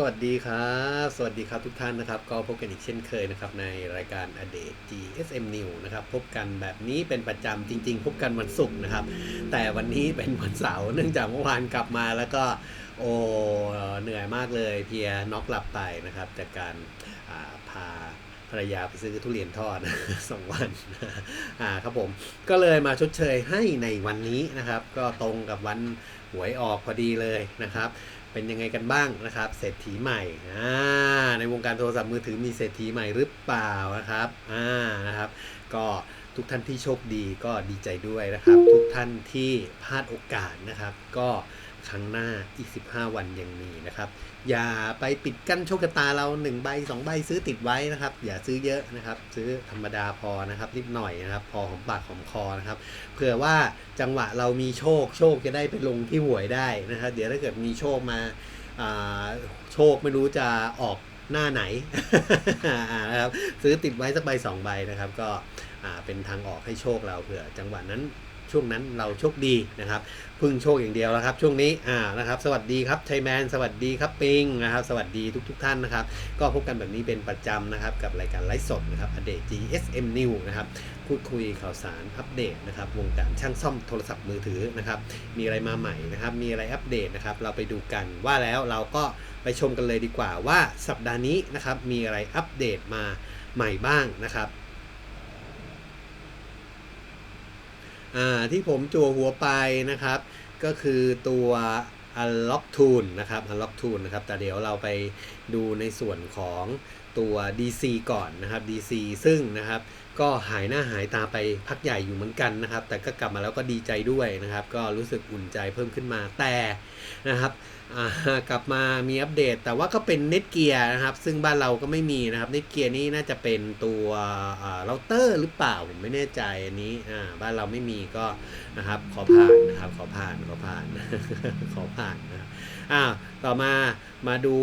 สวัสดีครับ สวัสดีครับทุกท่านนะครับ ก็พบกันอีกเช่นเคยนะครับในรายการอเดต GSM New นะครับ พบกันแบบนี้เป็นประจำจริง ๆ พบกันวันศุกร์นะครับ แต่วันนี้เป็นวันเสาร์เนื่องจากเมื่อวานกลับมาแล้วก็โอ้เหนื่อยมากเลยเพียน็อกหลับไปนะครับ จากการาพาภรรยาไปซื้อทุเรียนทอดสองวันอ่าครับผมก็เลยมาชดเชยให้ในวันนี้นะครับ ก็ตรงกับวันหวยออกพอดีเลยนะครับ เป็นยังไงกันบ้างนะครับเศรษฐีใหม่อ่าในวงการโทรศัพท์มือถือมีเศรษฐีใหม่หรือเปล่านะครับอ่านะครับ ก็ทุกท่านที่โชคดีก็ดีใจด้วยนะครับ ทุกท่านที่พลาดโอกาสนะครับ ก็ ครั้งหน้าอีก 15 วันยังมีนะครับ อย่าไปปิดกั้นโชคชะตาเรา1ใบ2ใบซื้อติดไว้นะครับ อย่าซื้อเยอะนะครับ ซื้อธรรมดาพอนะครับนิดหน่อยนะครับ พอหอมปากหอมคอนะครับเผื่อว่าจังหวะเรามีโชคโชคจะได้ไปลงที่หวยได้นะครับ เดี๋ยวถ้าเกิดมีโชคมาโชคไม่รู้จะออกหน้าไหนนะครับซื้อติดไว้สักใบสองใบนะครับ ก็เป็นทางออกให้โชคเราเผื่อจังหวะนั้นช่วงนั้นเราโชคดีนะครับ พึ่งโชคอย่างเดียวแล้วครับ ช่วงนี้อ่านะครับสวัสดีครับไทยแมนสวัสดีครับปิงนะครับสวัสดีทุกทท่านนะครับ ก็พบกันแบบนี้เป็นประจำนะครับ กับรายการไลฟ์สดนะครับอเดต GSM New นะครับพูดคุยข่าวสารอัปเดตนะครับวงการช่างซ่อมโทรศัพท์มือถือนะครับมีอะไรมาใหม่นะครับมีอะไรอัปเดตนะครับเราไปดูกันว่าแล้วเราก็ไปชมกันเลยดีกว่าว่าสัปดาห์นี้นะครับมีอะไรอัปเดตมาใหม่บ้างนะครับ อ่า ที่ผมจั่วหัวไปนะครับ ก็คือตัว Unlock Tool นะครับ Unlock Tool นะครับ แต่เดี๋ยวเราไปดูในส่วนของ ตัว DC ก่อนนะครับ DC ซึ่งนะครับก็หายหน้าหายตาไปพักใหญ่อยู่เหมือนกันนะครับ แต่ก็กลับมาแล้วก็ดีใจด้วยนะครับ ก็รู้สึกอุ่นใจเพิ่มขึ้นมาแต่นะครับกลับมามีอัปเดต แต่ว่าก็เป็นเน็ตเกียร์นะครับ ซึ่งบ้านเราก็ไม่มีนะครับเน็ตเกียร์นี่น่าจะเป็นตัวเราเตอร์หรือเปล่าผมไม่แน่ใจอันนี้บ้านเราไม่มีก็นะครับขอผ่านนะครับขอผ่านขอผ่านขอผ่านนะครับ อ่าต่อมามาดู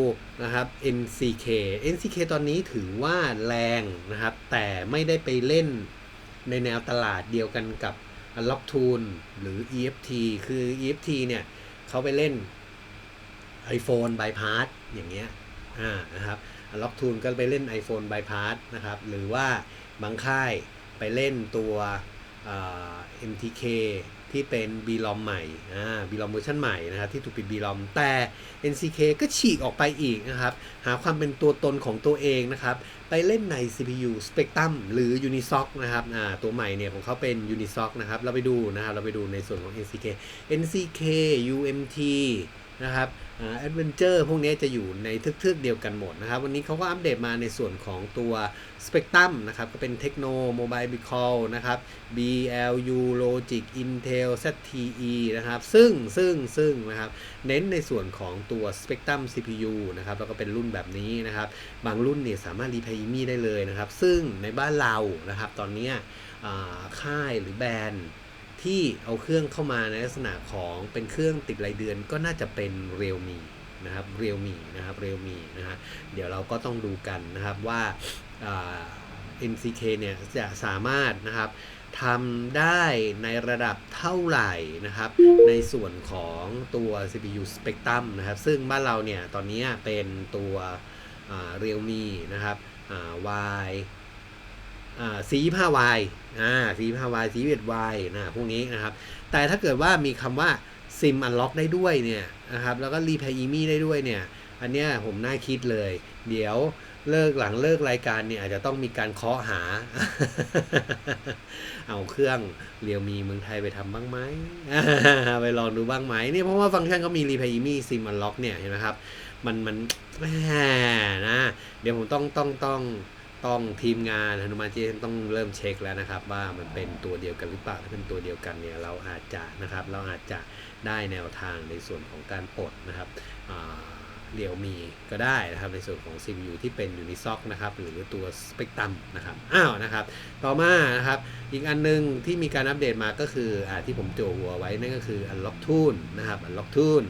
นะครับ NCK NCK ตอนนี้ถือว่าแรงนะครับ แต่ไม่ได้ไปเล่นในแนวตลาดเดียวกันกับ Unlock Tool หรือ EFT คือ EFT เนี่ยเขาไปเล่น iPhone bypass อย่างเงี้ยอ่านะครับ Unlock Tool ก็ไปเล่น iPhone bypass นะครับ หรือว่าบางค่ายไปเล่นตัว MTK ที่เป็นบีลอมใหม่อ่าบีลอมเวอร์ชันใหม่นะครับที่ถูกปิด b l o m แต่ NCK ก็ฉีกออกไปอีกนะครับ หาความเป็นตัวตนของตัวเองนะครับ ไปเล่นใน CPU Spectrum หรือ Unisoc นะครับอ่าตัวใหม่เนี่ยของเขาเป็น Unisoc นะครับ เราไปดูนะครับ เราไปดูในส่วนของ NCK NCK UMT นะครับแอดเวนเจอร์พวกนี้จะอยู่ในทึกๆเดียวกันหมดนะครับ วันนี้เขาก็อัปเดตมาในส่วนของตัว Spectrum นะครับ ก็เป็น Techno Mobile b i c a l นะครับ BLU Logic Intel ZTE นะครับ ซึ่งซึ่งซึ่งนะครับ เน้นในส่วนของตัว Spectrum CPU นะครับ แล้วก็เป็นรุ่นแบบนี้นะครับ บางรุ่นเนี่ยสามารถรีเพย์มีได้เลยนะครับ ซึ่งในบ้านเรานะครับ ตอนนี้ค่ายหรือแบรนด์ ที่เอาเครื่องเข้ามาในลักษณะของเป็นเครื่องติดรายเดือนก็น่าจะเป็นเรียวมีนะครับเรียวมีนะครับเรียวมีนะฮะเดี๋ยวเราก็ต้องดูกันนะครับว่า NCK เนี่ยจะสามารถนะครับทำได้ในระดับเท่าไหร่นะครับ ในส่วนของตัว CPU Spectrum นะครับ ซึ่งบ้านเราเนี่ยตอนนี้เป็นตัวเรียวมีนะครับ Y สีผ้าวายอ่าสีผ้าวายสีเวียดวายนะพวกนี้นะครับ แต่ถ้าเกิดว่ามีคำว่าซิมอันล็อกได้ด้วยเนี่ยนะครับแล้วก็รีเพย์อีมี่ได้ด้วยเนี่ย อันเนี้ยผมน่าคิดเลย เดี๋ยวเลิกหลังเลิกรายการเนี่ยอาจจะต้องมีการเคาะหา เอาเครื่องเรียวมีเมืองไทยไปทำบ้างไหมไปลองดูบ้างไหมเนี่ยเพราะว่าฟังก์ชันเขามีรีเพย์อีมี่ซิมอันล็อกเนี่ยเห็นไหมครับ มันมันแหมนะเดี๋ยวผมต้องต้องต้อง ต้องทีมงานฮนุมานจีต้องเริ่มเช็คแล้วนะครับ ว่ามันเป็นตัวเดียวกันหรือเปล่าถ้าเป็นตัวเดียวกันเนี่ยเราอาจจะนะครับ เราอาจจะได้แนวทางในส่วนของการปลดนะครับเรียวมีก็ได้นะครับในส่วนของ CPU ที่เป็น Unisoc นะครับหรือตัว Spectrum นะครับอ้าวนะครับ ต่อมานะครับอีกอันนึงที่มีการอัปเดตมาก็คืออที่ผมโจหัวไว้นั่นก็คือ Unlock Tool นะครับ Unlock Tool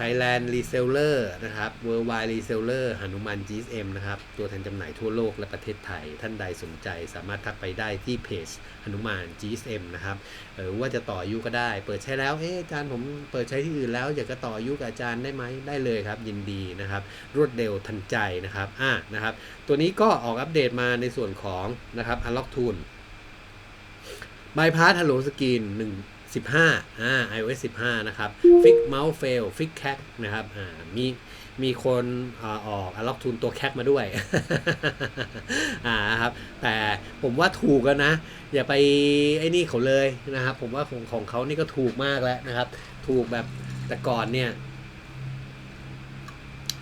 Thailand Reseller นะครับ Worldwide Reseller หนุมาน GSM นะครับ ตัวแทนจำหน่ายทั่วโลกและประเทศไทย ท่านใดสนใจสามารถทักไปได้ที่เพจหนุมาน GSM นะครับหรือว่าจะต่ออายุก็ได้ เปิดใช้แล้วเอ๊อาจารย์ผมเปิดใช้ที่อื่นแล้ว อยากจะต่ออายุกับอาจารย์ได้ไหมได้เลยครับ ยินดีนะครับ รวดเร็วทันใจนะครับอ่านะครับ ตัวนี้ก็ออกอัปเดตมาในส่วนของนะครับ Unlock Tool บายพาสฮัลโหลสกรีน1 15อ่า iOS 15 นะครับ Fix Mouse Fail Fix Cac นะครับอ่ามีมีคนอาออกล็อกทูนตัวแคกมาด้วย อ่าครับ แต่ผมว่าถูกแล้วนะ อย่าไปไอ้นี่เขาเลยนะครับ ผมว่าของของเขานี่ก็ถูกมากแล้วนะครับ ถูกแบบแต่ก่อนเนี่ย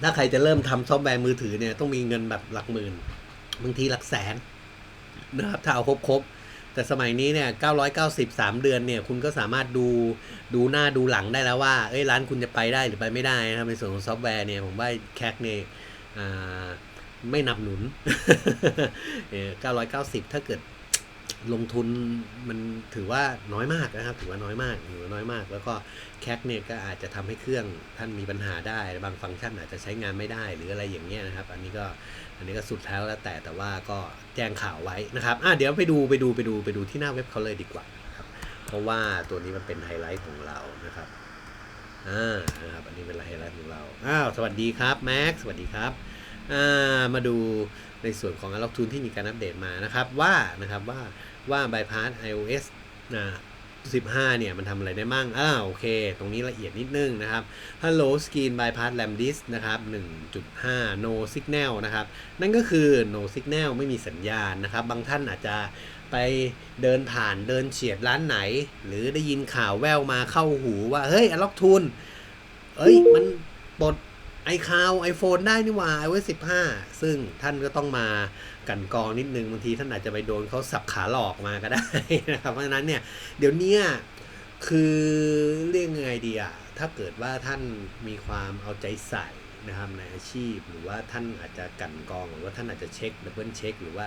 ถ้าใครจะเริ่มทำซอฟต์แวร์มือถือเนี่ย ต้องมีเงินแบบหลักหมื่น บางทีหลักแสนนะครับ ถ้าเอาครบครบๆ แต่สมัยนี้เนี่ย990 3 เดือนเนี่ยคุณก็สามารถดูดูหน้าดูหลังได้แล้วว่าเอ้ยร้านคุณจะไปได้หรือไปไม่ได้นะครับในส่วนของซอฟต์แวร์เนี่ยผมว่าแคกเนี่ยไม่นับหนุนเออ990 ถ้าเกิด ลงทุนมันถือว่าน้อยมากนะครับ ถือว่าน้อยมากถือว่าน้อยมาก แล้วก็แคกเนี่ยก็อาจจะทำให้เครื่องท่านมีปัญหาได้ บางฟังก์ชันอาจจะใช้งานไม่ได้หรืออะไรอย่างเงี้ยนะครับ อันนี้ก็อันนี้ก็สุดแล้วแล้วแต่แต่ว่าก็แจ้งข่าวไว้นะครับอะเดี๋ยวไปดูไปดูไปดูไปดูที่หน้าเว็บเขาเลยดีกว่าครับเพราะว่าตัวนี้มันเป็นไฮไลท์ของเรานะครับอ่านะครับอันนี้เป็นไฮไลท์ของเราอ้าวสวัสดีครับแม็กสวัสดีครับอ่ามาดูในส่วนของ Unlock Tool ที่มีการอัปเดตมานะครับว่านะครับว่า ว่า bypass iOS นะ15 เนี่ย มันทำอะไรได้มั่งอ้าวโอเค ตรงนี้ละเอียดนิดนึงนะครับ Hello Screen Bypass RAM Disk นะครับ 1.5 No Signal นะครับ นั่นก็คือ No Signal ไม่มีสัญญาณนะครับ บางท่านอาจจะไปเดินผ่านเดินเฉียดร้านไหน หรือได้ยินข่าวแววมาเข้าหูว่า เฮ้ย Unlock Tool เอ้ย มันปลดไอคาวไอโฟนได้นี่หว่า iOS 15 ซึ่งท่านก็ต้องมา กันกองนิดนึงบางทีท่านอาจจะไปโดนเขาสับขาหลอกมาก็ได้นะครับ เพราะฉะนั้นเนี่ยเดี๋ยวนี้คือเรียกยังไงดีอะถ้าเกิดว่าท่านมีความเอาใจใส่นะครับในอาชีพ หรือว่าท่านอาจจะกันกองหรือว่าท่านอาจจะเช็คดับเบิลเช็คหรือว่า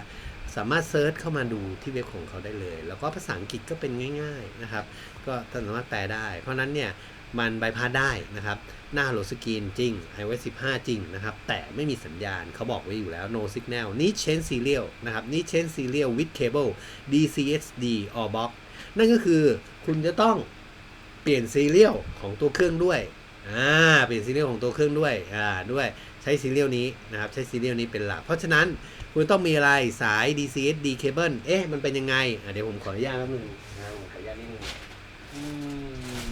สามารถเซิร์ชเข้ามาดูที่เว็บของเขาได้เลย แล้วก็ภาษาอังกฤษก็เป็นง่าย ๆนะครับ ก็ท่านสามารถแปลได้ เพราะฉะนั้นเนี่ย มันบายพาสได้นะครับ หน้าโหลดสกรีนจริง iOS 15 จริงนะครับ แต่ไม่มีสัญญาณเขาบอกไว้อยู่แล้ว no signal need change serial นะครับ need change serial with cable DCSD or box นั่นก็คือคุณจะต้องเปลี่ยนซีเรียลของตัวเครื่องด้วย อ่า เปลี่ยนซีเรียลของตัวเครื่องด้วย อ่า ด้วย ใช้ซีเรียลนี้นะครับ ใช้ซีเรียลนี้เป็นหลัก เพราะฉะนั้นคุณต้องมีอะไร สาย DCSD cable เอ๊ะ มันเป็นยังไง อะเดี๋ยวผมขออนุญาตแป๊บนึงนะผมขออนุญาตนิดนึงอืม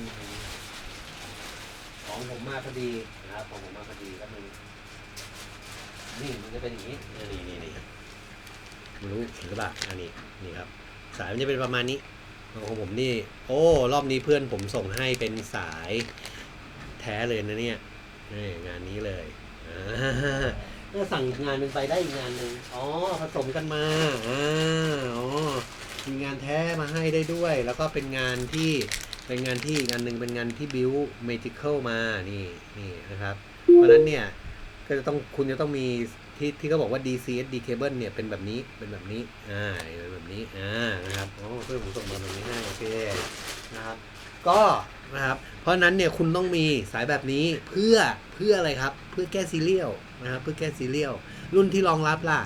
ของผ มมาพอดีนะครับของผมมาพอดีแป๊บนึงนี่มันจะเป็นอย่างนี้นี่นี่นี่ไม่รู้เห็นหรือเปล่าอันนี้นี่ครับ สายมันจะเป็นประมาณนี้ของผมนี่ โอ้ รอบนี้เพื่อนผมส่งให้เป็นสายแท้เลยนะเนี่ยนี่งานนี้เลยอ่าก็สั่งงานหนึ่งไปได้อีกงานหนึ่งอ๋อผสมกันมาอ่าอ๋อมีงานแท้มาให้ได้ด้วย แล้วก็เป็นงานที่ เป็นงานที่อีกอันหนึ่งเป็นงานที่บิวเมจิคลมานี่นี่นะครับ เพราะฉะนั้นเนี่ยก็จะต้องคุณจะต้องมีที่ที่เขาบอกว่า DCSD cable เนี่ยเป็นแบบนี้เป็นแบบนี้อ่าเป็นแบบนี้อ่านะครับอ๋อเพื่อนผมส่งมาแบบนี้ให้โอเคนะครับ ก็นะครับ เพราะนั้นเนี่ยคุณต้องมีสายแบบนี้เพื่อเพื่ออะไรครับ เพื่อแก้ซีเรียลนะครับเพื่อแก้ซีเรียลรุ่นที่รองรับล่ะ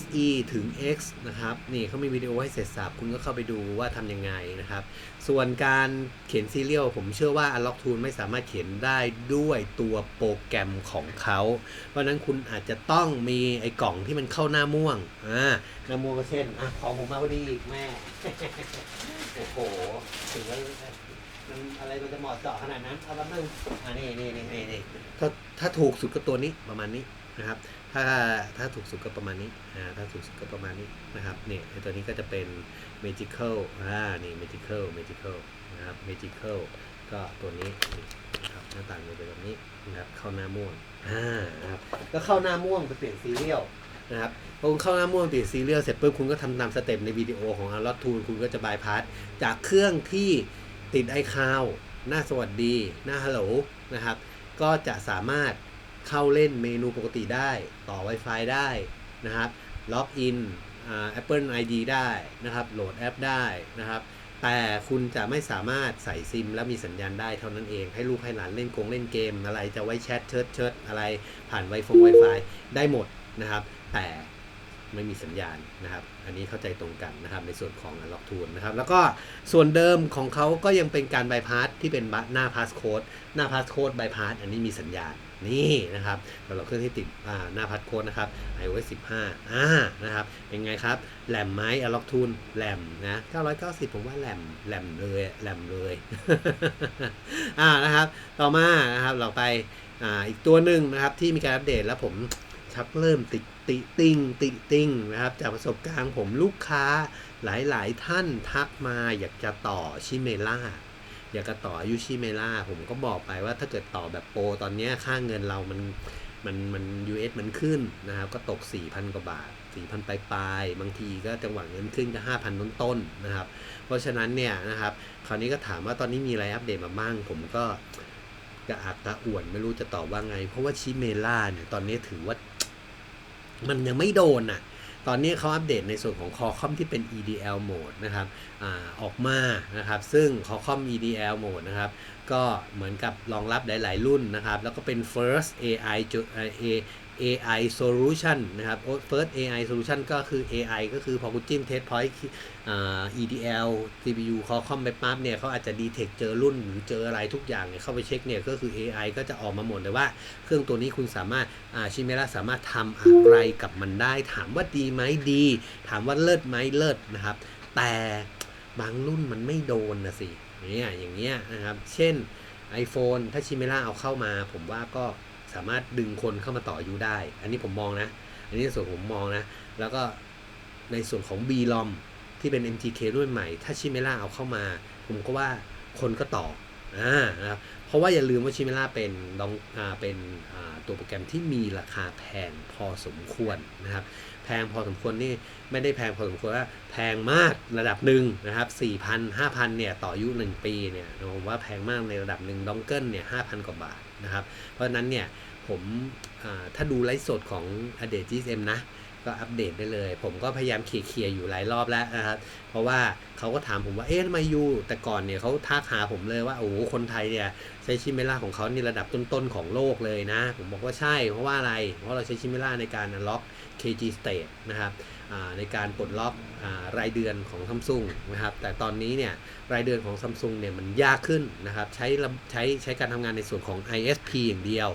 SE ถึง X นะครับนี่เขามีวิดีโอให้เสร็จสับคุณก็เข้าไปดูว่าทำยังไงนะครับ ส่วนการเขียนซีเรียลผมเชื่อว่า Unlock Tool ไม่สามารถเขียนได้ด้วยตัวโปรแกรมของเขา เพราะนั้นคุณอาจจะต้องมีไอ้กล่องที่มันเข้าหน้าม่วงอ่าหน้าม่วงก็เช่นอะของผมมาพอดีอีกแม่ โอ้โหถึงว่ามันอะไรมันจะเหมาะเจาะขนาดนั้นเอาแป๊บนึงอ่านี่นี่นี่นี่นี่ถ้าถ้าถูกสุดก็ตัวนี้ประมาณนี้นะครับ ถ้าถ้าถูกสุดก็ประมาณนี้อ่าถ้าถูกสุดก็ประมาณนี้นะครับเนี่ยไอตัวนี้ก็จะเป็น magical อ่านี่ magical magical นะครับ magical ก็ตัวนี้นะครับหน้าต่างจะเป็นแบบนี้นะครับเข้าหน้าม่วงอ่านะครับก็เข้าหน้าม่วงไปเปลี่ยนซีเรียลนะครับพอคุณเข้าหน้าม่วงเปลี่ยนซีเรียลเสร็จปุ๊บคุณก็ทำตามสเต็ปในวิดีโอของ a l o t Tool คุณก็จะบายพาสจากเครื่องที่ติดไอคาวหน้าสวัสดี หน้าฮัลโหลนะครับ ก็จะสามารถ เข้าเล่นเมนูปกติได้ต่อ Wi-Fi ได้นะครับล็อกอินอ่า Apple ID ได้นะครับ โหลดแอปได้นะครับ แต่คุณจะไม่สามารถใส่ซิม แล้วมีสัญญาณได้เท่านั้นเอง ให้ลูกให้หลานเล่นกงเล่นเกม อะไรจะไว้แชทเชิดเชิดอะไรผ่านไวฟงไวไฟได้หมดนะครับ แต่ไม่มีสัญญาณนะครับ อันนี้เข้าใจตรงกันนะครับในส่วนของ Unlock Tool นะครับ แล้วก็ส่วนเดิมของเขาก็ยังเป็นการบ y พาสที่เป็นหน้าพาสโค้ดหน้าพาสโค้ดบ y พาสอันนี้มีสัญญาณ นี่นะครับสำหรับเครื่องที่ติดหน้าพาสโค้ดนะครับ iOS 15อ่านะครับเป็นไงครับแหลมไหม Unlock Tool แหลมนะ990 ผมว่าแหลมแหลมเลยแหลมเลยอ่านะครับต่อมานะครับเราไปอ่าอีกตัวหนึ่งนะครับที่มีการอัปเดตแล้วผมชักเริ่มติดติติงติติงนะครับจากประสบการณ์ผมลูกค้าหลายๆ ท่านทักมาอยากจะต่อชิเมล่า อยากจะต่อยุชิเมล่าผมก็บอกไปว่าถ้าเกิดต่อแบบโปรตอนนี้ค่าเงินเรามันมันมัน US มันขึ้นนะครับ ก็ตก 4,000 กว่าบาท 4,000 ปลายปลายบางทีก็จังหวะเงินขึ้นก็ 5,000 ต้นต้นๆนะครับ เพราะฉะนั้นเนี่ยนะครับ คราวนี้ก็ถามว่าตอนนี้มีอะไรอัปเดตมาบ้าง ผมก็กระอักกระอ่วนไม่รู้จะตอบว่าไง เพราะว่าชิเมล่าเนี่ย ตอนนี้ถือว่า มันยังไม่โดนอะ ตอนนี้เขาอัปเดตในส่วนของคอคอมที่เป็น EDL mode นะครับอออกมานะครับ ซึ่งคอคอม EDL mode นะครับ ก็เหมือนกับรองรับหลาย ๆ รุ่นนะครับ แล้วก็เป็น first AI AI solution นะครับ first AI solution ก็คือ AI ก็คือพอคุณจิ้ม test point EDL CPU Qualcomm ไปปั๊บเนี่ยเขาอาจจะ detect เจอรุ่นหรือเจออะไรทุกอย่างเนี่ยเข้าไปเช็คเนี่ยก็คือ AI ก็จะออกมาหมดเลยว่า เครื่องตัวนี้คุณสามารถชิเมล่าสามารถทำอะไรกับมันได้ ถามว่าดีไหมดี ถามว่าเลิศไหมเลิศนะครับ แต่บางรุ่นมันไม่โดนนะสิเนี่ยอย่างเงี้ยนะครับ เช่น iPhone ถ้าชิเมล่าเอาเข้ามา ผมว่าก็ สามารถดึงคนเข้ามาต่ออายุได้ อันนี้ผมมองนะ อันนี้ในส่วนผมมองนะ แล้วก็ในส่วนของ b l o m ที่เป็น MTK รุ่นใหม่ ถ้าชิเมล่าเอาเข้ามา ผมก็ว่าคนก็ต่ออ่านะครับเพราะว่าอย่าลืมว่าชิเมล่าเป็นดองอ่าเป็นอ่าตัวโปรแกรมที่มีราคาแพงพอสมควรนะครับ แพงพอสมควรนี่ไม่ได้แพงพอสมควรว่าแพงมากระดับหนึ่งนะครับ4,000 5,000เนี่ยต่ออายุ 1 ปีเนี่ยผมว่าแพงมากในระดับหนึ่งดองเกิลเนี่ย5,000 กว่าบาท นะครับ เพราะนั้นเนี่ยผมถ้าดูไลฟ์สดของอเดจิเอ็มนะ ก็อัปเดตได้เลย ผมก็พยายามเคลียร์อยู่หลายรอบแล้วนะครับ เพราะว่าเขาก็ถามผมว่า เอ๊ะทำไมยูแต่ก่อนเนี่ยเขาทักหาผมเลยว่า โอ้โห คนไทยเนี่ย ใช้ชิเมล่าของเขานี่ระดับต้นๆ ของโลกเลยนะ ผมบอกว่าใช่ เพราะว่าอะไร เพราะเราใช้ชิเมล่าในการล็อก KG State นะครับ ในการปลดล็อกรายเดือนของซัมซุงนะครับแต่ตอนนี้เนี่ยรายเดือนของซัมซุงเนี่ยมันยากขึ้นนะครับใช้ใช้ใช้การทำงานในส่วนของ ISP อย่างเดียว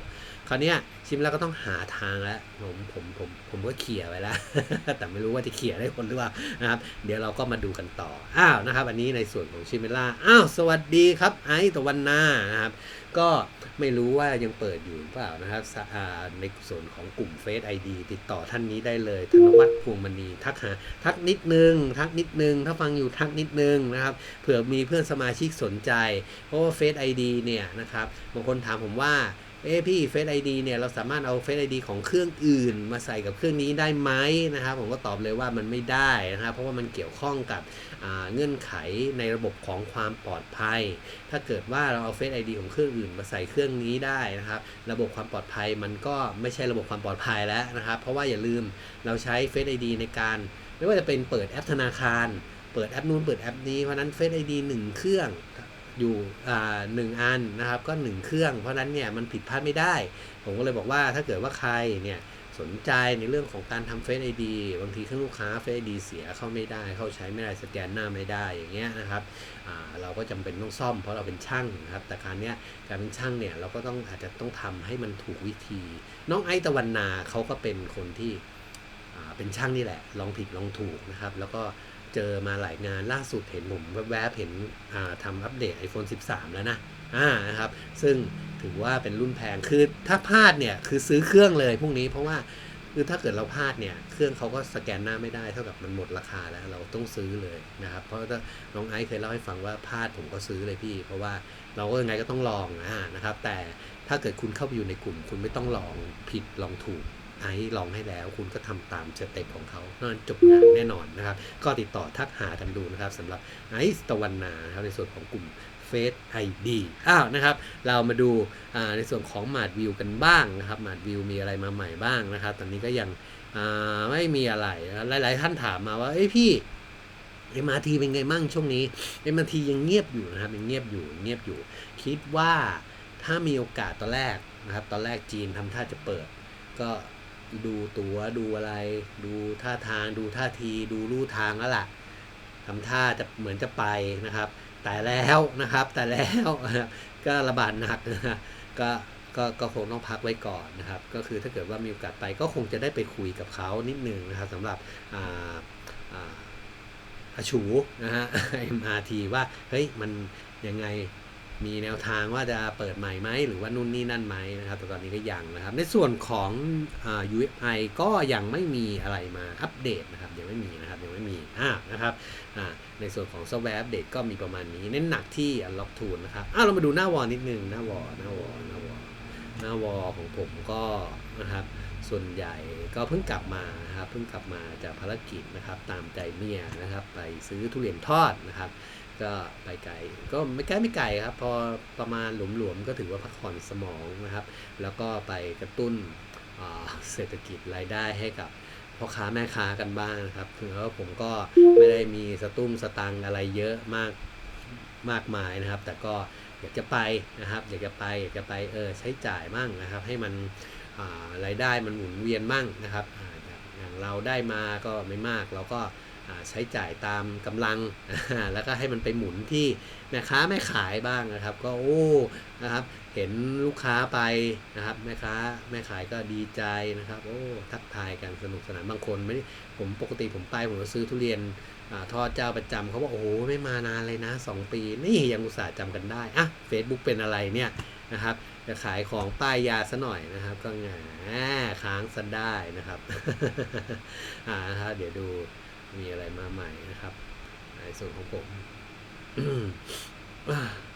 คราวนี้ชิมแล้วก็ต้องหาทางแล้วผมผมผมผมก็เขี่ยไว้แล้ว แต่ไม่รู้ว่าจะเขี่ยได้คนหรือเปล่านะครับ เดี๋ยวเราก็มาดูกันต่อ อ้าวนะครับ อันนี้ในส่วนของชิมเมล่า อ้าว สวัสดีครับ ไอซ์ตะวันนานะครับ ก็ไม่รู้ว่ายังเปิดอยู่หรือเปล่านะครับในส่วนของกลุ่มเฟซไอดีติดต่อท่านนี้ได้เลย ธนวัฒน์พวงมณีทักหาทักนิดนึง ทักนิดนึง ถ้าฟังอยู่ทักนิดนึงนะครับ เผื่อมีเพื่อนสมาชิกสนใจ เพราะว่าเฟซไอดีเนี่ยนะครับ บางคนถามผมว่า เอ้พี่เฟซไอดีเนี่ยเราสามารถเอาเฟซไอดีของเครื่องอื่น มาใส่กับเครื่องนี้ได้ไหมนะครับผมก็ตอบเลยว่ามันไม่ได้นะครับเพราะว่ามันเกี่ยวข้องกับเงื่อนไขในระบบของความปลอดภัย ถ้าเกิดว่าเราเอาเฟซไอดีของเครื่องอื่น มาใส่เครื่องนี้ได้นะครับ ระบบความปลอดภัยมันก็ไม่ใช่ระบบความปลอดภัยแล้วนะครับ เพราะว่าอย่าลืมเราใช้เฟซไอดีในการ ไม่ว่าจะเป็นเปิดแอปธนาคาร เปิดแอปนู้นเปิดแอปนี้เพราะนั้นเฟซไอดีหนึ่งเครื่อง อยู่หนึ่งอันนะครับ ก็หนึ่งเครื่อง เพราะนั้นเนี่ยมันผิดพลาดไม่ได้ ผมก็เลยบอกว่าถ้าเกิดว่าใครเนี่ยสนใจในเรื่องของการทำเฟซไอดีบางทีเครื่องลูกค้าเฟซไอดีเสียเข้าไม่ได้ เข้าใช้ไม่ได้สแกนหน้าไม่ได้อย่างเงี้ยนะครับเราก็จำเป็นต้องซ่อมเพราะเราเป็นช่างนะครับ แต่การเนี้ยการเป็นช่างเนี่ยเราก็ต้องอาจจะต้องทำให้มันถูกวิธี น้องไอตะวันนาเขาก็เป็นคนที่เป็นช่างนี่แหละ ลองผิดลองถูกนะครับ แล้วก็ เจอมาหลายงานล่าสุดเห็นผมแวบๆเห็นทำอัปเดต iPhone 13 แล้วนะอ่านะครับ ซึ่งถือว่าเป็นรุ่นแพงคือถ้าพลาดเนี่ยคือซื้อเครื่องเลยพวกนี้เพราะว่าคือถ้าเกิดเราพลาดเนี่ยเครื่องเขาก็สแกนหน้าไม่ได้เท่ากับมันหมดราคาแล้วเราต้องซื้อเลยนะครับ เพราะถ้าน้องไอซ์เคยเล่าให้ฟังว่าพลาดผมก็ซื้อเลยพี่ เพราะว่าเราก็ยังไงก็ต้องลองนะครับ แต่ถ้าเกิดคุณเข้าไปอยู่ในกลุ่ม คุณไม่ต้องลองผิดลองถูก ไอลองให้แล้ว คุณก็ทำตามสเต็ปของเขานั่นจบงานแน่นอนนะครับ ก็ติดต่อทักหากันดูนะครับสำหรับไอซ์ตะวันนาครับในส่วนของกลุ่มเฟซไอดีอ้าวนะครับ เรามาดูในส่วนของมาดวิวกันบ้างนะครับมาดวิวมีอะไรมาใหม่บ้างนะครับ ตอนนี้ก็ยังไม่มีอะไรหลาย ๆ ท่านถามมาว่าเอ้ยพี่ MRT เป็นไงมั่งช่วงนี้ MRT ยังเงียบอยู่นะครับยังเงียบอยู่เงียบอยู่ คิดว่าถ้ามีโอกาสตอนแรกนะครับ ตอนแรกจีนทำท่าจะเปิด ก็ ดูตัวดูอะไร ดูท่าทาง ดูท่าที ดูลู่ทางแล้วล่ะทำท่าจะเหมือนจะไปนะครับ แต่แล้วนะครับ แต่แล้วก็ระบาดหนักนะก็ก็ก็คงต้องพักไว้ก่อนนะครับ ก็คือถ้าเกิดว่ามีโอกาสไปก็คงจะได้ไปคุยกับเขานิดหนึ่งนะครับสำหรับอ่าอ่าอชูนะฮะ MRT ว่าเฮ้ยมันยังไง มีแนวทางว่าจะเปิดใหม่ไหมหรือว่านู่นนี่นั่นไหมนะครับแต่ตอนนี้ก็ยังนะครับ ในส่วนของอ UFI ก็ยังไม่มีอะไรมาอัปเดตนะครับยังไม่มีนะครับยังไม่มีอ่านะครับอ่าในส่วนของซอฟต์แวร์อัปเดตก็มีประมาณนี้ เน้นหนักที่ Unlock Tool นะครับอ่าเรามาดูหน้าวอลนิดนึงหน้าวอลหน้าวอลหน้าวอลหน้าวอลของผมก็นะครับส่วนใหญ่ก็เพิ่งกลับมาครับเพิ่งกลับมาจากภารกิจนะครับตามใจเมียนะครับ ไปซื้อทุเรียนทอดนะครับ ก็ไปไกลก็ไม่ไกลไม่ไกลครับ พอประมาณหลวมๆก็ถือว่าพักผ่อนสมองนะครับ แล้วก็ไปกระตุ้นเศรษฐกิจรายได้ให้กับพ่อค้าแม่ค้ากันบ้างนะครับถึงแม้ว่าผมก็ไม่ได้มีสตุ้มสตังอะไรเยอะมากมากมายนะครับ แต่ก็อยากจะไปนะครับ อยากจะไปอยากจะไปเออใช้จ่ายมั่งนะครับ ให้มันรายได้มันหมุนเวียนมั่งนะครับอย่างเราได้มาก็ไม่มากเราก็ ใช้จ่ายตามกำลัง แล้วก็ให้มันไปหมุนที่แม่ค้าแม่ขายบ้างนะครับ ก็โอ้นะครับ เห็นลูกค้าไปนะครับแม่ค้าแม่ขายก็ดีใจนะครับ โอ้ทักทายกันสนุกสนานบางคนไม่ผมปกติผมไปผมก็ซื้อทุเรียนอทอดเจ้าประจำเขาบอกโอ้โหไม่มานานเลยนะ 2 ปี นี่ยังอุตส่าห์จำกันได้อะ Facebook เป็นอะไรเนี่ยนะครับจะขายของป้ายยาซะหน่อยนะครับ ก็แหงค้างซะได้นะครับอ่านะครับเดี๋ยวดู มีอะไรมาใหม่นะครับ ในส่วนของผม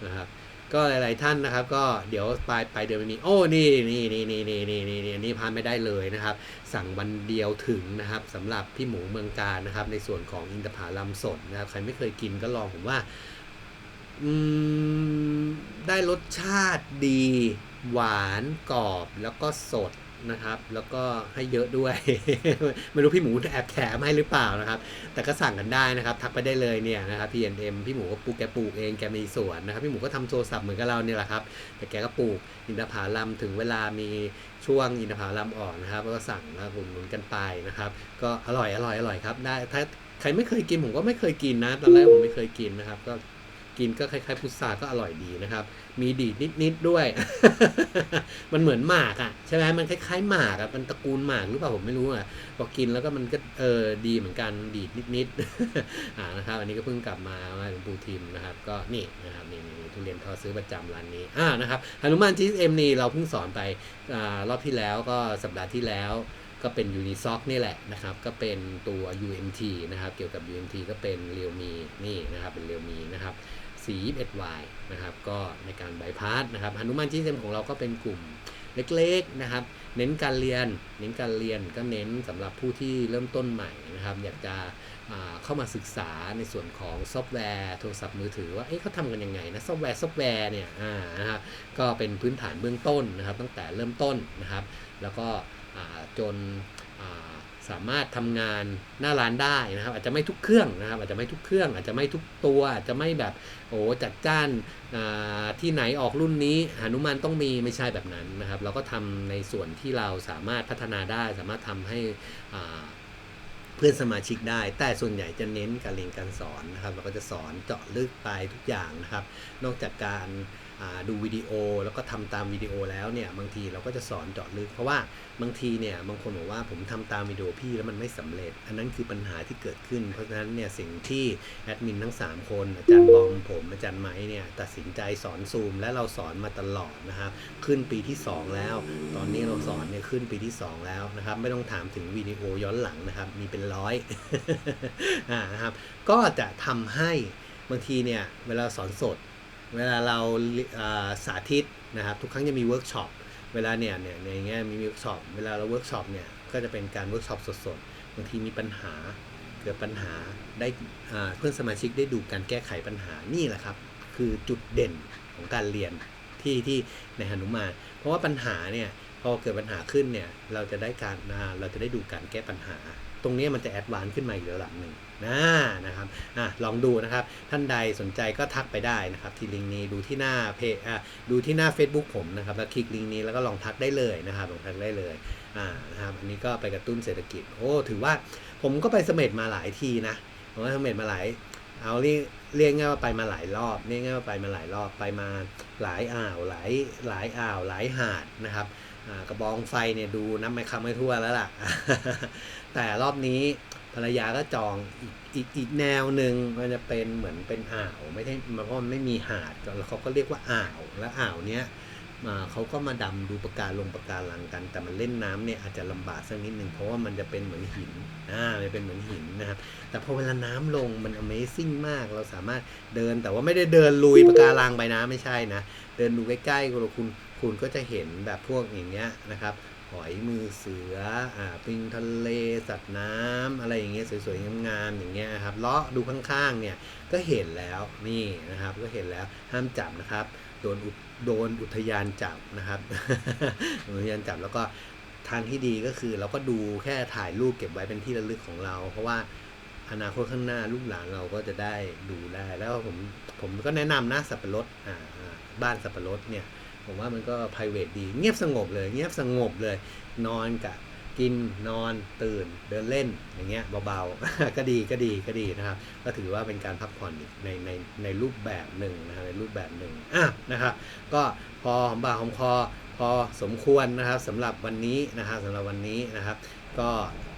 นะครับ ก็หลาย ๆ ท่านนะครับ ก็เดี๋ยวปลายปลายเดือนนี้โอ้นี่นี่นี่นี่นี่นี่นี่นี่นี่พลาดไม่ได้เลยนะครับ สั่งวันเดียวถึงนะครับสำหรับพี่หมูเมืองการนะครับ ในส่วนของอินทผลัมสดนะครับ ใครไม่เคยกินก็ลองผมว่าอืมได้รสชาติดี หวานกรอบแล้วก็สด นะครับ แล้วก็ให้เยอะด้วย ไม่รู้พี่หมูแอบแถมให้หรือเปล่านะครับ แต่ก็สั่งกันได้นะครับ ทักไปได้เลยเนี่ยนะครับ P&M พี่หมูก็ปลูกแกปลูกเองแกมีสวนนะครับ พี่หมูก็ทำโทรศัพท์เหมือนกับเราเนี่ยแหละครับ แต่แกก็ปลูกอินทผลัมถึงเวลามีช่วงอินทผลัมออกนะครับก็สั่งนะครับอุดหนุนกันไปนะครับ ก็อร่อยอร่อยอร่อยครับได้ถ้าใครไม่เคยกินผมก็ไม่เคยกินนะตอนแรกผมไม่เคยกินนะครับ ก็ กินก็คล้ายๆพุทราก็อร่อยดีนะครับ มีดีดนิดๆด้วย มันเหมือนหมากอะใช่ไหมมันคล้ายๆหมากอะมันตระกูลหมากหรือเปล่าผมไม่รู้อะพอกินแล้วก็มันก็เออดีเหมือนกันดีดนิดๆอ่านะครับ อันนี้ก็เพิ่งกลับมามาถึงปูทิมนะครับ ก็นี่นะครับนี่นทุเรียนทอดซื้อประจำร้านนี้อ่านะครับฮนุมานจีเอ็มนี่เราเพิ่งสอนไปอ่ารอบที่แล้วก็สัปดาห์ที่แล้วก็เป็น Unisoc นี่แหละนะครับ ก็เป็นตัว UMT นะครับ เกี่ยวกับ UMT ก็เป็น Realme นี่นะครับ เป็น Realme นะครับ 41Y นะครับก็ในการบายพาสนะครับฮนุมานจีเอ็มของเราก็เป็นกลุ่มเล็กๆนะครับ เน้นการเรียน เน้นการเรียนก็เน้นสำหรับผู้ที่เริ่มต้นใหม่นะครับ อยากจะเข้ามาศึกษาในส่วนของซอฟต์แวร์โทรศัพท์มือถือว่าเอ๊ะเขาทำกันยังไงนะซอฟต์แวร์ซอฟต์แวร์เนี่ยนะครับก็เป็นพื้นฐานเบื้องต้นนะครับ ตั้งแต่เริ่มต้นนะครับ แล้วก็จน สามารถทำงานหน้าร้านได้นะครับ อาจจะไม่ทุกเครื่องนะครับ อาจจะไม่ทุกเครื่อง อาจจะไม่ทุกตัว อาจจะไม่แบบโอ้จัดจ้านที่ไหนออกรุ่นนี้หนุมานต้องมีไม่ใช่แบบนั้นนะครับ เราก็ทำในส่วนที่เราสามารถพัฒนาได้ สามารถทำให้เพื่อนสมาชิกได้ แต่ส่วนใหญ่จะเน้นการเรียนการสอนนะครับ เราก็จะสอนเจาะลึกไปทุกอย่างนะครับ นอกจากการ ดูวิดีโอแล้วก็ทำตามวิดีโอแล้วเนี่ยบางทีเราก็จะสอนเจาะลึก เพราะว่าบางทีเนี่ยบางคนบอกว่าผมทำตามวิดีโอพี่แล้วมันไม่สำเร็จ อันนั้นคือปัญหาที่เกิดขึ้น เพราะฉะนั้นเนี่ยสิ่งที่แอดมินทั้ง 3 คน อาจารย์บอมผมอาจารย์ไม้เนี่ยตัดสินใจสอนซูมและเราสอนมาตลอดนะครับขึ้นปีที่ 2 แล้ว ตอนนี้เราสอนเนี่ยขึ้นปีที่ 2 แล้วนะครับไม่ต้องถามถึงวิดีโอย้อนหลังนะครับมีเป็นร้อยนะครับก็จะทำให้บางทีเนี่ยเวลาสอนสด เวลาเราสาธิตนะครับทุกครั้งจะมีเวิร์กช็อปเวลาเนี่ยเนี่ยในเงี้ยมีเวิร์กช็อปเวลาเราเวิร์กช็อปเนี่ยก็จะเป็นการเวิร์กช็อปสดๆบางทีมีปัญหาเกิดปัญหาได้เพื่อนสมาชิกได้ดูการแก้ไขปัญหานี่แหละครับ คือจุดเด่นของการเรียนที่ที่ในหนุมานเพราะว่าปัญหาเนี่ยพอเกิดปัญหาขึ้นเนี่ยเราจะได้การเราจะได้ดูการแก้ปัญหา ตรงนี้มันจะแอดวานซ์ขึ้นมาอีกระดับหนึ่ง นะนะครับอะลองดูนะครับ ท่านใดสนใจก็ทักไปได้นะครับ ที่ลิงก์นี้ดูที่หน้าเพจอะดูที่หน้า Facebook ผมนะครับแล้วคลิกลิงก์นี้แล้วก็ลองทักได้เลยนะครับลองทักได้เลยอ่านะครับอันนี้ก็ไปกระตุ้นเศรษฐกิจ โอ้ถือว่าผมก็ไปเสม็ดมาหลายทีนะผมก็สม็ดมาหลายเอาเรียกเรียกง่ายว่าไปมาหลายรอบเรียกง่ายว่าไปมาหลายรอบไปมาหลายอ่าวหลายหลายอ่าวหลายหาดนะครับกระบองไฟเนี่ยดูนับไม่คำไม่ทั่วแล้วล่ะ แต่รอบนี้ ภรรยาก็จองอีกอีกอีกแนวหนึ่งมันจะเป็นเหมือนเป็นอ่าวไม่ใช่มันก็ไม่มีหาดแล้วเขาก็เรียกว่าอ่าวแล้วอ่าวเนี้ยมาเขาก็มาดำดูปะการลงปะการังกัน แต่มันเล่นน้ำเนี่ยอาจจะลำบากสักนิดหนึ่งเพราะว่ามันจะเป็นเหมือนหินอ่ามันเป็นเหมือนหินนะครับ แต่พอเวลาน้ำลงมัน Amazing มากเราสามารถเดินแต่ว่าไม่ได้เดินลุยปะการังไปนะไม่ใช่นะ เดินดูใกล้ๆคุณคุณก็จะเห็นแบบพวกอย่างเงี้ยนะครับ หอยมือเสืออ่าปิงทะเลสัตว์น้ำอะไรอย่างเงี้ยสวยๆงามๆอย่างเงี้ยครับเลาะดูข้างๆเนี่ยก็เห็นแล้วนี่นะครับก็เห็นแล้วห้ามจับนะครับโดนอุโดนอุทยานจับนะครับอุทยานจับแล้วก็ทางที่ดีก็คือเราก็ดูแค่ถ่ายรูปเก็บไว้เป็นที่ระลึกของเรา เพราะว่าอนาคตข้างหน้าลูกหลานเราก็จะได้ดูได้ แล้วผมผมก็แนะนำนะสับปะรดอ่าบ้านสับปะรดเนี่ย ผมว่ามันก็ p r i v a t ดี เงียบสงบเลย เงียบสงบเลย นอนกับกินนอนตื่นเดินเล่นอย่างเงี้ยเบาๆ ก็ดีก็ดีก็ดีนะครับ ก็ถือว่าเป็นการพักผ่อนในในในรูปแบบหนึ่งนะครับในรูปแบบหนึ่งอะนะครับก็พอหอมปากหอมคอพอสมควรนะครับสำหรับวันนี้นะครับสำหรับวันนี้นะครับ ก็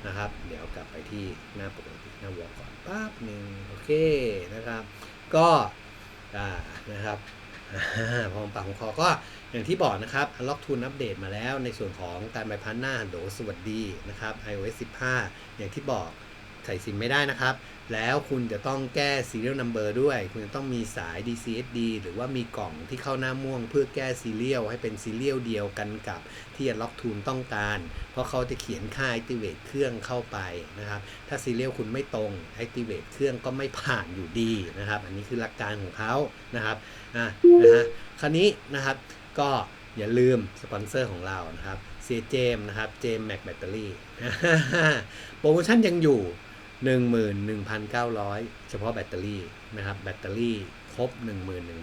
นะครับเดี๋ยวกลับไปที่หน้าปกติหน้าวอลก่อนปั๊บหนึ่งโอเคนะครับ ก็อ่านะครับ พอหอมปากของคอก็อย่างที่บอกนะครับ Unlock Tool อัปเดตมาแล้วในส่วนของการไปพันหน้าฮัลโหลสวัสดีนะครับ iOS 15 อย่างที่บอก ใส่ซิมไม่ได้นะครับ แล้วคุณจะต้องแก้ serial number ด้วย คุณจะต้องมีสาย DCSD หรือว่ามีกล่องที่เข้าหน้าม่วง เพื่อแก้ serial ให้เป็น serial เดียวกันกับที่ Unlock Tool ต้องการ เพราะเขาจะเขียนค่า activate เครื่องเข้าไปนะครับ ถ้า serial คุณไม่ตรง activate เครื่องก็ไม่ผ่านอยู่ดีนะครับ อันนี้คือหลักการของเขานะครับอะนะฮะคราวนี้นะครับก็อย่าลืมสปอนเซอร์ของเรานะครับเซียเจมนะครับเจมแม็กแบตเตอรี่โปรโมชั่นยังอยู่ 11,900 เฉพาะแบตเตอรี่นะครับ แบตเตอรี่ครบ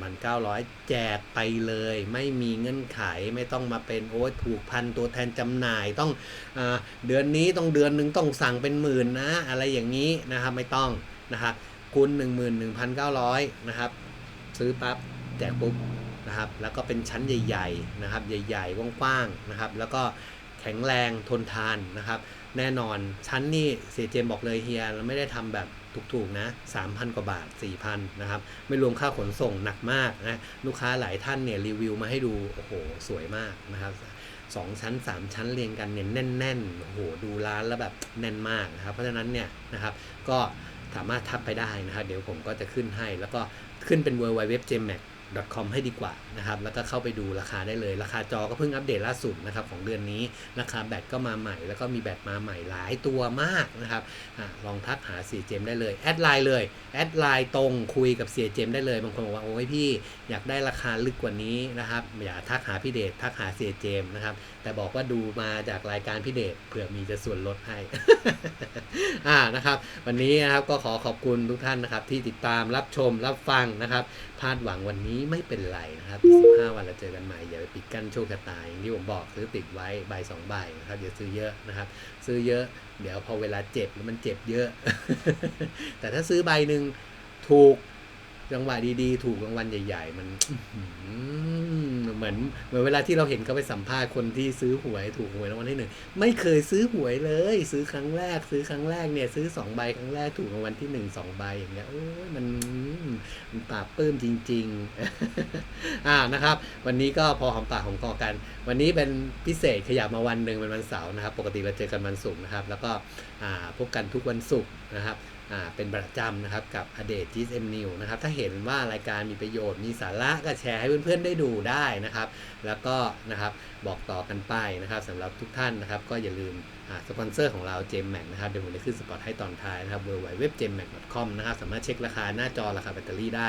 11,900 แจกไปเลย ไม่มีเงื่อนไขไม่ต้องมาเป็นโอ้ยถูกพันตัวแทนจำหน่ายต้องอเดือนนี้ต้องเดือนหนึ่งต้องสั่งเป็นหมื่นนะ อะไรอย่างนี้นะครับไม่ต้องนะครับคุณ 11,900 นะครับ ซื้อปั๊บแจกปุ๊บนะครับ แล้วก็เป็นชั้นใหญ่ ๆ นะครับ ใหญ่ ๆ กว้างๆนะครับ แล้วก็แข็งแรงทนทานนะครับ แน่นอนชั้นนี่เสียเจมบอกเลยเฮียเราไม่ได้ทำแบบถูกๆนะ 3,000 กว่าบาท 4,000 นะครับ ไม่รวมค่าขนส่งหนักมากนะ ลูกค้าหลายท่านเนี่ยรีวิวมาให้ดู โอ้โห สวยมากนะครับสองชั้น 3 ชั้นเรียงกันเนี่ยแน่นๆ โอ้โห ดูร้านแล้วแบบแน่นมากนะครับ เพราะฉะนั้นเนี่ยนะครับ ก็สามารถทักไปได้นะครับ เดี๋ยวผมก็จะขึ้นให้ แล้วก็ขึ้นเป็น w w w j m a c com ให้ดีกว่านะครับ แล้วก็เข้าไปดูราคาได้เลย ราคาจอก็เพิ่งอัปเดตล่าสุดนะครับของเดือนนี้ ราคาแบตก็มาใหม่ แล้วก็มีแบตมาใหม่หลายตัวมากนะครับอลองทักหาเสียเจมได้เลย แอดไลน์เลย แอดไลน์ตรงคุยกับเสียเจมได้เลย บางคนบอกว่าโอ้ยพี่อยากได้ราคาลึกกว่านี้นะครับอย่าทักหาพี่เดชทักหาเสียเจมนะครับ แต่บอกว่าดูมาจากรายการพี่เดชเผื่อมีจะส่วนลดให้อ่านะครับ วันนี้นะครับก็ขอขอบคุณทุกท่านนะครับที่ติดตามรับชมรับฟังนะครับ พลาดหวังวันนี้ไม่เป็นไรนะครับอีก15วันเราเจอกันใหม่ อย่าไปปิดกั้นโชคชะตาอย่างที่ผมบอกซื้อติดไว้ใบสองใบนะครับอย่าซื้อเยอะนะครับ ซื้อเยอะเดี๋ยวพอเวลาเจ็บแล้วมันเจ็บเยอะ แต่ถ้าซื้อใบหนึ่งถูก จังหวะดีๆ ถูกรางวัลใหญ่ ๆ มันเหมือนเหมือนเวลาที่เราเห็นเขาไปสัมภาษณ์คนที่ซื้อหวยถูกหวยรางวัลที่หนึ่งไม่เคยซื้อหวยเลย ซื้อครั้งแรก ซื้อครั้งแรกเนี่ย ซื้อสองใบครั้งแรกถูกรางวัลที่หนึ่งสองใบอย่างเงี้ยโอ้ยมันมันปราบปลื้มจริง ๆ อ่านะครับ วันนี้ก็พอหอมปากหอมคอกัน วันนี้เป็นพิเศษขยับมาวันหนึ่งเป็นวันเสาร์นะครับ ปกติเราเจอกันวันศุกร์นะครับ แล้วก็อ่าพบกันทุกวันศุกร์นะครับ เป็นประจำนะครับกับอเดต GSM New นะครับถ้าเห็นว่ารายการมีประโยชน์มีสาระก็แชร์ให้เพื่อนๆได้ดูได้นะครับ แล้วก็นะครับบอกต่อกันไปนะครับสำหรับทุกท่านนะครับ ก็อย่าลืมสปอนเซอร์ของเรา j m a c นะครับเดี๋ยวผมจะขึ้นสปอตให้ตอนท้ายนะครับ w w w j m a c c o m นะครับสามารถเช็คราคาหน้าจอราคาแบตเตอรี่ได้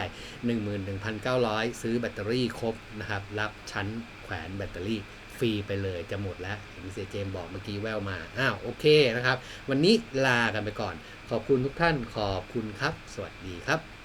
11,900 ซื้อแบตเตอรี่ครบนะครับรับชั้นแขวนแบตเตอรี่ รีไปเลยจะหมดแล้วเห็นเสียเจมบอกเมื่อกี้แววมา อ้าวโอเคนะครับ วันนี้ลากันไปก่อน ขอบคุณทุกท่านขอบคุณครับ สวัสดีครับ